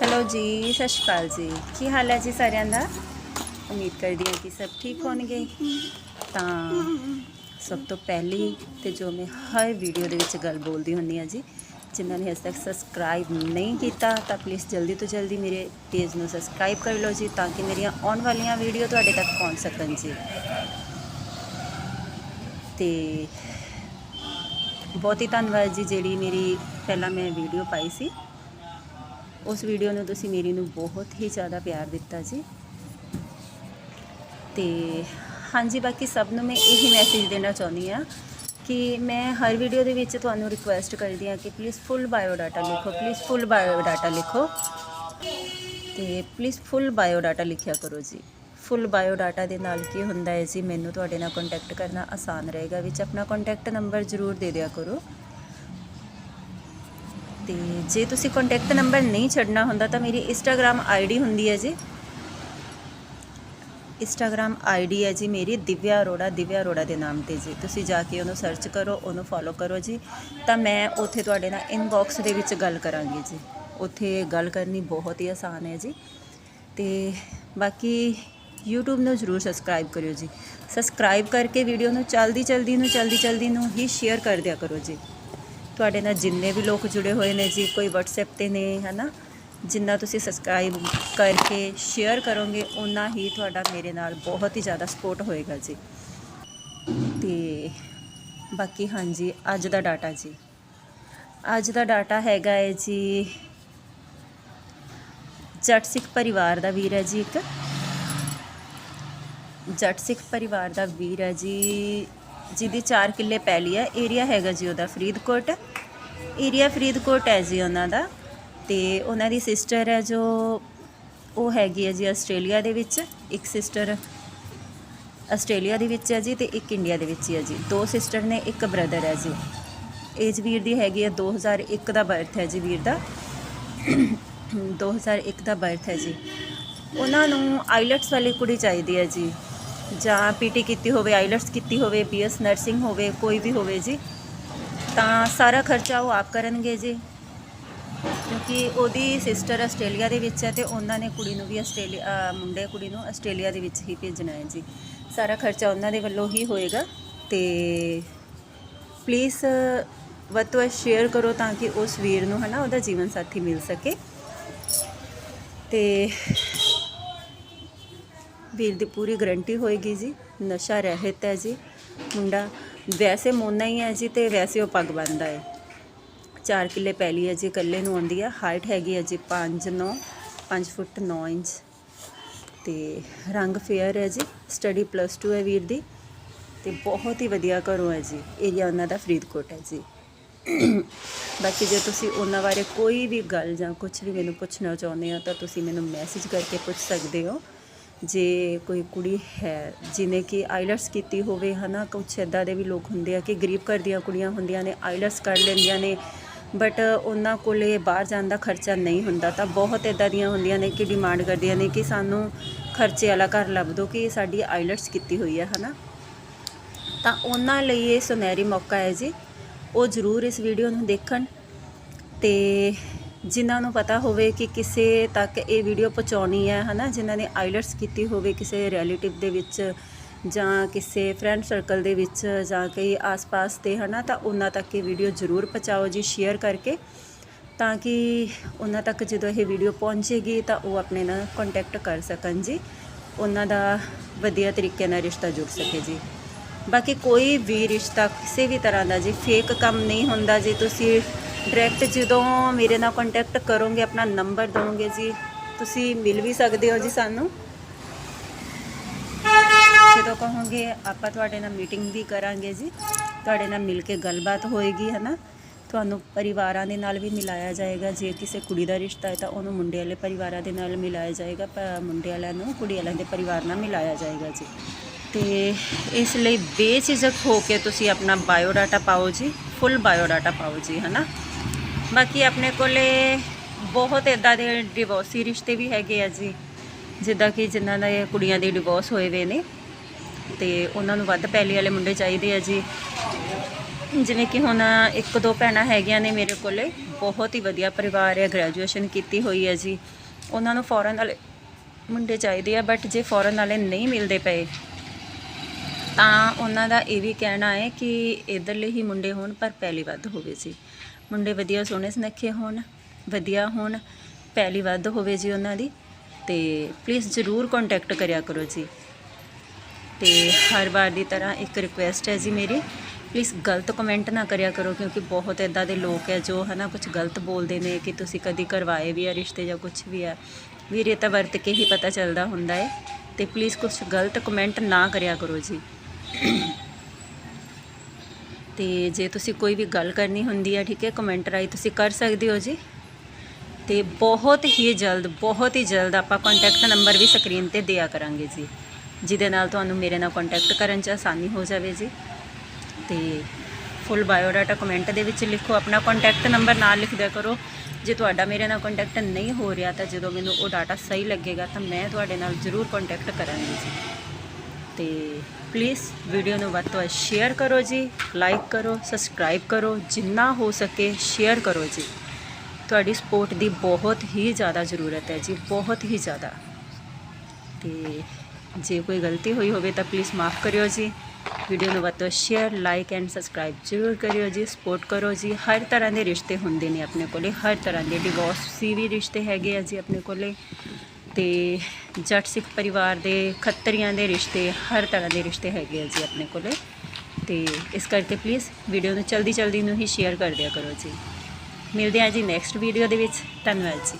Hello ਜੀ, ਸਤਿ ਸ਼੍ਰੀ ਅਕਾਲ ਜੀ। ਕੀ ਹਾਲ ਹੈ ਜੀ ਸਾਰਿਆਂ ਦਾ? ਉਮੀਦ ਕਰਦੀ ਹਾਂ ਕਿ ਸਭ ਠੀਕ ਹੋਣਗੇ। ਤਾਂ ਸਭ ਤੋਂ ਪਹਿਲੀ ਤੇ ਜੋ ਮੈਂ ਹਰ ਵੀਡੀਓ ਦੇ ਵਿੱਚ ਗੱਲ ਬੋਲਦੀ ਹੁੰਦੀ ਹਾਂ ਜੀ, ਜਿਨ੍ਹਾਂ ਨੇ ਹਜੇ ਤੱਕ ਸਬਸਕ੍ਰਾਈਬ ਨਹੀਂ ਕੀਤਾ, ਤਾਂ ਪਲੀਜ਼ ਜਲਦੀ ਤੋਂ ਜਲਦੀ ਮੇਰੇ ਪੇਜ ਨੂੰ ਸਬਸਕ੍ਰਾਈਬ ਕਰ ਲਓ ਜੀ, ਤਾਂ ਕਿ ਮੇਰੀਆਂ ਆਉਣ ਵਾਲੀਆਂ ਵੀਡੀਓ ਤੁਹਾਡੇ ਤੱਕ ਪਹੁੰਚ ਸਕਣ ਜੀ। ਤੇ ਬਹੁਤ ਹੀ ਧੰਨਵਾਦ ਜੀ, ਜਿਹੜੀ ਮੇਰੀ ਪਹਿਲਾਂ ਮੈਂ ਵੀਡੀਓ ਪਾਈ ਸੀ। ਉਸ ਵੀਡੀਓ ਨੂੰ ਤੁਸੀਂ ਮੇਰੀ ਨੂੰ ਬਹੁਤ ਹੀ ਜ਼ਿਆਦਾ ਪਿਆਰ ਦਿੱਤਾ ਜੀ। ਤੇ ਹਾਂਜੀ, ਬਾਕੀ ਸਭ ਨੂੰ ਮੈਂ ਇਹੀ ਮੈਸੇਜ ਦੇਣਾ ਚਾਹੁੰਦੀ ਆ ਕਿ ਮੈਂ ਹਰ ਵੀਡੀਓ ਦੇ ਵਿੱਚ ਤੁਹਾਨੂੰ ਰਿਕੁਐਸਟ ਕਰਦੀ ਆ ਕਿ ਪਲੀਜ਼ ਫੁੱਲ ਬਾਇਓ ਡਾਟਾ ਲਿਖੋ ਪਲੀਜ਼ ਫੁੱਲ ਬਾਇਓ ਡਾਟਾ ਲਿਖੋ। ਤੇ ਪਲੀਜ਼ ਫੁੱਲ ਬਾਇਓ ਡਾਟਾ ਲਿਖਿਆ ਕਰੋ ਜੀ। ਫੁੱਲ ਬਾਇਓ ਡਾਟਾ ਦੇ ਨਾਲ ਕੀ ਹੁੰਦਾ ਹੈ ਜੀ, ਮੈਨੂੰ ਤੁਹਾਡੇ ਨਾਲ ਕੰਟੈਕਟ ਕਰਨਾ ਆਸਾਨ ਰਹੇਗਾ। ਵਿੱਚ ਆਪਣਾ ਕੰਟੈਕਟ ਨੰਬਰ ਜ਼ਰੂਰ ਦੇ ਦਿਆ ਕਰੋ। ਤੇ ਜੇ ਤੁਸੀਂ ਕੰਟੈਕਟ ਨੰਬਰ ਨਹੀਂ ਛੱਡਣਾ ਹੁੰਦਾ ਤਾਂ ਮੇਰੀ ਇੰਸਟਾਗ੍ਰam ਆਈਡੀ ਹੁੰਦੀ ਹੈ ਜੀ। ਇੰਸਟਾਗ੍ਰam ਆਈਡੀ ਹੈ ਜੀ ਮੇਰੀ ਦਿਵਿਆ ਅਰੋੜਾ ਦਿਵਿਆ ਅਰੋੜਾ ਦੇ ਨਾਮ ਤੇ ਜੀ। ਤੁਸੀਂ ਜਾ ਕੇ ਉਹਨੂੰ ਸਰਚ ਕਰੋ, ਉਹਨੂੰ ਫੋਲੋ ਕਰੋ ਜੀ। ਤਾਂ ਮੈਂ ਉੱਥੇ ਤੁਹਾਡੇ ਨਾਲ ਇਨਬਾਕਸ ਦੇ ਵਿੱਚ ਗੱਲ ਕਰਾਂਗੀ ਜੀ। ਉੱਥੇ ਗੱਲ ਕਰਨੀ ਬਹੁਤ ਹੀ ਆਸਾਨ ਹੈ ਜੀ। ਤੇ ਬਾਕੀ YouTube ਨੂੰ ਜ਼ਰੂਰ ਸਬਸਕ੍ਰਾਈਬ ਕਰਿਓ ਜੀ। ਸਬਸਕ੍ਰਾਈਬ ਕਰਕੇ ਵੀਡੀਓ ਨੂੰ ਚਲਦੀ ਚਲਦੀ ਨੂੰ ਚਲਦੀ ਚਲਦੀ ਨੂੰ ਹੀ ਸ਼ੇਅਰ ਕਰ ਦਿਆ ਕਰੋ ਜੀ। ਤੁਹਾਡੇ ਨਾਲ ਜਿੰਨੇ ਵੀ ਲੋਕ ਜੁੜੇ ਹੋਏ ਨੇ ਜੀ, ਕੋਈ WhatsApp ਤੇ ਨੇ, ਹਨਾ? ਜਿੰਨਾ ਤੁਸੀਂ ਸਬਸਕ੍ਰਾਈਬ ਕਰਕੇ ਸ਼ੇਅਰ ਕਰੋਗੇ ਉਨਾ ਹੀ ਤੁਹਾਡਾ ਮੇਰੇ ਨਾਲ ਬਹੁਤ ਹੀ ਜ਼ਿਆਦਾ ਸਪੋਰਟ ਹੋਏਗਾ ਜੀ। ਤੇ ਬਾਕੀ ਹਾਂਜੀ, ਅੱਜ ਦਾ ਡਾਟਾ ਜੀ। ਅੱਜ ਦਾ ਡਾਟਾ ਹੈਗਾ ਹੈ ਜੀ, ਜੱਟ ਸਿੱਖ ਪਰਿਵਾਰ ਦਾ ਵੀਰ ਹੈ ਜੀ ਇੱਕ। ਜੱਟ ਸਿੱਖ ਪਰਿਵਾਰ ਦਾ ਵੀਰ ਹੈ ਜੀ ਜਿਹਦੀ 4 ਕਿੱਲੇ ਪੈਲੀ ਹੈ ਏਰੀਆ ਹੈਗਾ ਜੀ ਉਹਦਾ ਫਰੀਦਕੋਟ। ਏਰੀਆ ਫਰੀਦਕੋਟ ਹੈ ਜੀ ਉਹਨਾਂ ਦਾ। ਤੇ ਉਹਨਾਂ ਦੀ ਸਿਸਟਰ ਹੈ ਜੋ, ਉਹ ਹੈਗੀ ਹੈ ਜੀ ਆਸਟ੍ਰੇਲੀਆ ਦੇ ਵਿੱਚ। ਇੱਕ ਸਿਸਟਰ ਆਸਟ੍ਰੇਲੀਆ ਦੇ ਵਿੱਚ ਹੈ ਜੀ ਤੇ ਇੱਕ ਇੰਡੀਆ ਦੇ ਵਿੱਚ ਹੀ ਹੈ ਜੀ। ਦੋ ਸਿਸਟਰ ਨੇ, ਇੱਕ ਬ੍ਰਦਰ ਹੈ ਜੀ। ਏਜ ਵੀਰ ਦੀ ਹੈਗੀ ਹੈ 2001 ਦਾ ਬਰਥ ਹੈ ਜੀ ਵੀਰ ਦਾ। 2001 ਦਾ ਬਰਥ ਹੈ ਜੀ। ਉਹਨਾਂ ਨੂੰ ਆਈਲਟਸ ਵਾਲੀ ਕੁੜੀ ਚਾਹੀਦੀ ਹੈ ਜੀ। ਜਾਂ ਪੀਟੀ ਕੀਤੀ ਹੋਵੇ, ਆਈਲਟਸ ਕੀਤੀ ਹੋਵੇ, ਬੀਐਸ ਨਰਸਿੰਗ ਹੋਵੇ, ਕੋਈ ਵੀ ਹੋਵੇ ਜੀ, ਤਾਂ ਸਾਰਾ ਖਰਚਾ ਉਹ ਆਪ ਕਰਨਗੇ ਜੀ। ਕਿਉਂਕਿ ਉਹਦੀ ਸਿਸਟਰ ਆਸਟ੍ਰੇਲੀਆ ਦੇ ਵਿੱਚ ਹੈ ਤੇ ਉਹਨਾਂ ਨੇ ਕੁੜੀ ਨੂੰ ਵੀ ਆਸਟ੍ਰੇਲੀਆ ਮੁੰਡੇ ਕੁੜੀ ਨੂੰ ਆਸਟ੍ਰੇਲੀਆ ਦੇ ਵਿੱਚ ਹੀ ਭੇਜਣਾ ਹੈ ਜੀ। ਸਾਰਾ ਖਰਚਾ ਉਹਨਾਂ ਦੇ ਵੱਲੋਂ ਹੀ ਹੋਏਗਾ ਤੇ ਪਲੀਜ਼ ਵੱਧ ਤੋਂ ਵੱਧ ਸ਼ੇਅਰ ਕਰੋ ਤਾਂ ਕਿ ਉਸ ਵੀਰ ਨੂੰ ਹਨਾ ਉਹਦਾ ਜੀਵਨ ਸਾਥੀ ਮਿਲ ਸਕੇ। ਤੇ ਵੀਰ ਦੀ ਪੂਰੀ ਗਰੰਟੀ ਹੋਏਗੀ ਜੀ, ਨਸ਼ਾ ਰਹਿਤ ਹੈ ਜੀ। ਮੁੰਡਾ ਵੈਸੇ ਮੋਨਾ ਹੀ ਹੈ ਜੀ ਤੇ ਵੈਸੇ ਉਹ ਪੱਗ ਬੰਨਦਾ ਹੈ। 4 ਕਿੱਲੇ ਪੈਲੀ ਹੈ ਜੀ, ਇਕੱਲੇ ਨੂੰ ਆਉਂਦੀ ਹੈ। ਹਾਈਟ ਹੈਗੀ ਹੈ ਜੀ 5 9 5 ਫੁੱਟ 9 ਇੰਚ। ਤੇ ਰੰਗ ਫੇਅਰ ਹੈ ਜੀ, ਸਟੱਡੀ ਪਲੱਸ 2 ਹੈ ਵੀਰ ਦੀ। ਤੇ ਬਹੁਤ ਹੀ ਵਧੀਆ ਘਰੋਂ ਹੈ ਜੀ ਏਰੀਆ ਉਹਨਾਂ ਦਾ ਫਰੀਦਕੋਟ ਹੈ ਜੀ। ਬਾਕੀ ਜੇ ਤੁਸੀਂ ਉਹਨਾਂ ਬਾਰੇ ਕੋਈ ਵੀ ਗੱਲ ਜਾਂ ਕੁਝ ਵੀ ਮੈਨੂੰ ਪੁੱਛਣਾ ਚਾਹੁੰਦੇ ਹੋ ਤਾਂ ਤੁਸੀਂ ਮੈਨੂੰ ਮੈਸੇਜ ਕਰਕੇ ਪੁੱਛ ਸਕਦੇ ਹੋ। ਜੇ ਕੋਈ ਕੁੜੀ ਹੈ, ਜਿਨੇ ਕਿ ਆਈਲਟਸ ਕੀਤੀ ਹੋਵੇ, ਹਨਾ, ਕੁਛ ਇੱਦਾਂ ਦੇ ਵੀ ਲੋਕ ਹੁੰਦੇ ਆ ਕਿ ਗਰੀਬ ਘਰ ਦੀਆਂ ਕੁੜੀਆਂ ਹੁੰਦੀਆਂ ਨੇ, ਆਈਲਟਸ ਕਰ ਲੈਂਦੀਆਂ ਨੇ ਬਟ ਉਹਨਾਂ ਕੋਲੇ ਬਾਹਰ ਜਾਣ ਦਾ ਖਰਚਾ ਨਹੀਂ ਹੁੰਦਾ। ਤਾਂ ਬਹੁਤ ਇੱਦਾਂ ਦੀਆਂ ਹੁੰਦੀਆਂ ਨੇ ਕਿ ਡਿਮਾਂਡ ਕਰਦੀਆਂ ਨੇ ਕਿ ਸਾਨੂੰ ਖਰਚੇ ਵਾਲਾ ਘਰ ਲੱਭ ਦਿਓ ਕਿ ਸਾਡੀ ਆਈਲਟਸ ਕੀਤੀ ਹੋਈ ਹੈ ਹਨਾ। ਤਾਂ ਉਹਨਾਂ ਲਈ ਇਹ ਸੁਨਹਿਰੀ ਮੌਕਾ ਹੈ ਜੀ। ਉਹ ਜ਼ਰੂਰ ਇਸ ਵੀਡੀਓ ਨੂੰ ਦੇਖਣ ਤੇ ਜਿਨ੍ਹਾਂ ਨੂੰ ਪਤਾ ਹੋਵੇ ਕਿ ਕਿਸੇ ਤੱਕ ਇਹ ਵੀਡੀਓ ਪਹੁੰਚਾਉਣੀ ਹੈ, ਹਨਾ? ਜਿਨ੍ਹਾਂ ਨੇ ਆਈਲਟਸ ਕੀਤੀ ਹੋਵੇ ਕਿਸੇ ਰਿਲੇਟਿਵ ਦੇ ਵਿੱਚ ਜਾਂ ਕਿਸੇ ਫਰੈਂਡ ਸਰਕਲ ਦੇ ਵਿੱਚ ਜਾਂ ਕਈ ਆਸ-ਪਾਸ ਤੇ, ਹਨਾ? ਤਾਂ ਉਹਨਾਂ ਤੱਕ ਇਹ ਵੀਡੀਓ ਜ਼ਰੂਰ ਪਹੁੰਚਾਓ ਜੀ ਸ਼ੇਅਰ ਕਰਕੇ। ਤਾਂ ਕਿ ਉਹਨਾਂ ਤੱਕ ਜਦੋਂ ਇਹ ਵੀਡੀਓ ਪਹੁੰਚੇਗੀ ਤਾਂ ਉਹ ਆਪਣੇ ਨਾਲ ਕੰਟੈਕਟ ਕਰ ਸਕਣ ਜੀ। ਉਹਨਾਂ ਦਾ ਵਧੀਆ ਤਰੀਕੇ ਨਾਲ ਰਿਸ਼ਤਾ ਜੁੜ ਸਕੇ ਜੀ। ਬਾਕੀ ਕੋਈ ਵੀ ਰਿਸ਼ਤਾ ਕਿਸੇ ਵੀ ਤਰ੍ਹਾਂ ਦਾ ਜੀ ਫੇਕ ਕੰਮ ਨਹੀਂ ਹੁੰਦਾ ਜੀ। ਤੁਸੀਂ ਡਾਇਰੈਕਟ ਜਦੋਂ ਮੇਰੇ ਨਾਲ ਕੰਟੈਕਟ ਕਰੋਗੇ, ਆਪਣਾ ਨੰਬਰ ਦੋਗੇ ਜੀ, ਤੁਸੀਂ ਮਿਲ ਵੀ ਸਕਦੇ ਹੋ ਜੀ ਸਾਨੂੰ। ਜਦੋਂ ਕਹੋਗੇ, ਆਪਾਂ ਤੁਹਾਡੇ ਨਾਲ ਮੀਟਿੰਗ ਵੀ ਕਰਾਂਗੇ ਜੀ, ਤੁਹਾਡੇ ਨਾਲ ਮਿਲ ਕੇ ਗੱਲਬਾਤ ਹੋਏਗੀ ਹੈ ਨਾ ਤੁਹਾਨੂੰ ਪਰਿਵਾਰਾਂ ਦੇ ਨਾਲ ਵੀ ਮਿਲਾਇਆ ਜਾਏਗਾ, ਜੇ ਕਿਸੇ ਕੁੜੀ ਦਾ ਰਿਸ਼ਤਾ ਹੈ ਤਾਂ ਉਹਨੂੰ ਮੁੰਡੇ ਵਾਲੇ ਪਰਿਵਾਰਾਂ ਦੇ ਨਾਲ ਮਿਲਾਇਆ ਜਾਏਗਾ, ਪ- ਮੁੰਡੇ ਵਾਲਿਆਂ ਨੂੰ ਕੁੜੀ ਵਾਲਿਆਂ ਦੇ ਪਰਿਵਾਰ ਨਾਲ ਮਿਲਾਇਆ ਜਾਏਗਾ ਜੀ। ਤੇ ਇਸ ਲਈ ਬੇਝਿਜਕ ਹੋ ਕੇ ਤੁਸੀਂ ਆਪਣਾ ਬਾਇਓਡਾਟਾ ਪਾਓ ਜੀ ਫੁੱਲ ਬਾਇਓਡਾਟਾ ਪਾਓ ਜੀ ਹੈ ਨਾ ਬਾਕੀ ਆਪਣੇ ਕੋਲੇ ਬਹੁਤ ਇਦਾਂ ਦੇ ਡਿਵੋਰਸੀ ਰਿਸ਼ਤੇ ਵੀ ਹੈਗੇ ਆ ਜੀ। ਜਿੱਦਾਂ ਕਿ ਜਿਨ੍ਹਾਂ ਦੇ ਕੁੜੀਆਂ ਦੇ ਡਿਵੋਰਸ ਹੋਏ ਵੇ ਨੇ। ਤੇ ਉਹਨਾਂ ਨੂੰ ਵੱਧ ਪੈਲੀ ਵਾਲੇ ਮੁੰਡੇ ਚਾਹੀਦੇ ਆ ਜੀ। ਜਿਵੇਂ ਕਿ ਹੁਣ ਇੱਕ ਦੋ ਭੈਣਾਂ ਹੈਗੀਆਂ ਨੇ ਮੇਰੇ ਕੋਲੇ। ਬਹੁਤ ਹੀ ਵਧੀਆ ਪਰਿਵਾਰ ਹੈ ਗ੍ਰੈਜੂਏਸ਼ਨ ਕੀਤੀ ਹੋਈ ਹੈ ਜੀ। ਉਹਨਾਂ ਨੂੰ ਫੋਰਨ ਵਾਲੇ ਮੁੰਡੇ ਚਾਹੀਦੇ ਆ ਬਟ ਜੇ ਫੋਰਨ ਵਾਲੇ ਨਹੀਂ ਮਿਲਦੇ ਪਏ, ਤਾਂ ਉਹਨਾਂ ਦਾ ਇਹ ਵੀ ਕਹਿਣਾ ਹੈ ਕਿ ਇਧਰਲੇ ਹੀ ਮੁੰਡੇ ਹੋਣ, ਪਰ ਪਹਿਲੀ ਵੱਧ ਹੋਵੇ ਜੀ। ਮੁੰਡੇ ਵਧੀਆ ਸੋਹਣੇ ਸੁਨੱਖੇ ਹੋਣ, ਵਧੀਆ ਹੋਣ ਪਹਿਲੀ ਵੱਧ ਹੋਵੇ ਜੀ ਉਹਨਾਂ ਦੀ, ਤੇ ਪਲੀਜ਼ ਜ਼ਰੂਰ ਕੰਟੈਕਟ ਕਰਿਆ ਕਰੋ ਜੀ। ਤੇ ਹਰ ਵਾਰ ਦੀ ਤਰ੍ਹਾਂ ਇੱਕ ਰਿਕੁਐਸਟ ਹੈ ਜੀ ਮੇਰੀ ਪਲੀਜ਼ ਗਲਤ ਕਮੈਂਟ ਨਾ ਕਰਿਆ ਕਰੋ ਕਿਉਂਕਿ ਬਹੁਤ ਇਦਾਂ ਦੇ ਲੋਕ ਹੈ ਜੋ ਹਨਾ ਕੁਝ ਗਲਤ ਬੋਲਦੇ ਨੇ ਕਿ ਤੁਸੀਂ ਕਦੀ ਕਰਵਾਏ ਵੀ ਆ ਰਿਸ਼ਤੇ ਜਾਂ ਕੁਝ ਵੀ ਆ। ਵੀਰੇ ਤਾਂ ਵਰਤ ਕੇ ਹੀ ਪਤਾ ਚੱਲਦਾ ਹੁੰਦਾ ਹੈ, ਤੇ ਪਲੀਜ਼ ਕੁਝ ਗਲਤ ਕਮੈਂਟ ਨਾ ਕਰਿਆ ਕਰੋ ਜੀ। ਤੇ ਜੇ ਤੁਸੀਂ ਕੋਈ ਵੀ ਗੱਲ ਕਰਨੀ ਹੁੰਦੀ ਹੈ ਠੀਕ ਹੈ ਕਮੈਂਟ ਰਾਹੀਂ ਤੁਸੀਂ ਕਰ ਸਕਦੇ ਹੋ ਜੀ। ਤੇ ਬਹੁਤ ਹੀ ਜਲਦ, ਬਹੁਤ ਹੀ ਜਲਦ ਆਪਾਂ ਕੰਟੈਕਟ ਨੰਬਰ ਵੀ ਸਕਰੀਨ ਤੇ ਦਿਆ ਕਰਾਂਗੇ ਜੀ। ਜਿਹਦੇ ਨਾਲ ਤੁਹਾਨੂੰ ਮੇਰੇ ਨਾਲ ਕੰਟੈਕਟ ਕਰਨ 'ਚ ਆਸਾਨੀ ਹੋ ਜਾਵੇ ਜੀ। ਤੇ ਫੁੱਲ ਬਾਇਓਡਾਟਾ ਕਮੈਂਟ ਦੇ ਵਿੱਚ ਲਿਖੋ, ਆਪਣਾ ਕੰਟੈਕਟ ਨੰਬਰ ਨਾਲ ਲਿਖ ਦਿਆ ਕਰੋ। ਜੇ ਤੁਹਾਡਾ ਮੇਰੇ ਨਾਲ ਕੰਟੈਕਟ ਨਹੀਂ ਹੋ ਰਿਹਾ ਤਾਂ ਜਦੋਂ ਮੈਨੂੰ ਉਹ ਡਾਟਾ ਸਹੀ ਲੱਗੇਗਾ ਤਾਂ ਮੈਂ ਤੁਹਾਡੇ ਨਾਲ ਜ਼ਰੂਰ ਕੰਟੈਕਟ ਕਰਾਂਗੀ ਜੀ। ਤੇ ਪਲੀਜ਼ ਵੀਡੀਓ ਨੂੰ ਵੱਧ ਤੋਂ ਵੱਧ ਸ਼ੇਅਰ ਕਰੋ ਜੀ ਲਾਈਕ ਕਰੋ ਸਬਸਕ੍ਰਾਈਬ ਕਰੋ, ਜਿੰਨਾ ਹੋ ਸਕੇ ਸ਼ੇਅਰ ਕਰੋ ਜੀ। ਤੁਹਾਡੀ ਸਪੋਰਟ ਦੀ ਬਹੁਤ ਹੀ ਜ਼ਿਆਦਾ ਜ਼ਰੂਰਤ ਹੈ ਜੀ, ਬਹੁਤ ਹੀ ਜ਼ਿਆਦਾ। ਤੇ ਜੇ ਕੋਈ ਗਲਤੀ ਹੋਈ ਹੋਵੇ ਤਾਂ ਪਲੀਜ਼ ਮਾਫ ਕਰਿਓ ਜੀ। ਵੀਡੀਓ ਨੂੰ ਵੱਧ ਤੋਂ ਸ਼ੇਅਰ ਲਾਈਕ ਐਂਡ ਸਬਸਕ੍ਰਾਈਬ ਜ਼ਰੂਰ ਕਰਿਓ ਜੀ ਸਪੋਰਟ ਕਰੋ ਜੀ। ਹਰ ਤਰ੍ਹਾਂ ਦੇ ਰਿਸ਼ਤੇ ਹੁੰਦੇ ਨੇ ਆਪਣੇ ਕੋਲੇ, ਹਰ ਤਰ੍ਹਾਂ ਦੇ ਡਿਵੋਰਸੀ ਵੀ ਰਿਸ਼ਤੇ ਹੈਗੇ ਆ ਜੀ ਆਪਣੇ ਕੋਲੇ। ਤੇ ਜੱਟ ਸਿੱਖ ਪਰਿਵਾਰ ਦੇ ਖੱਤਰੀਆਂ ਦੇ ਰਿਸ਼ਤੇ, ਹਰ ਤਰ੍ਹਾਂ ਦੇ ਰਿਸ਼ਤੇ ਹੈਗੇ ਆ ਜੀ ਆਪਣੇ ਕੋਲੇ। ਤੇ ਇਸ ਕਰਕੇ ਪਲੀਜ਼ ਵੀਡੀਓ ਨੂੰ ਜਲਦੀ ਜਲਦੀ ਨੂੰ ਹੀ ਸ਼ੇਅਰ ਕਰ ਦਿਆ ਕਰੋ ਜੀ। ਮਿਲਦੇ ਹਾਂ ਜੀ ਨੈਕਸਟ ਵੀਡੀਓ ਦੇ ਵਿੱਚ। ਧੰਨਵਾਦ ਜੀ।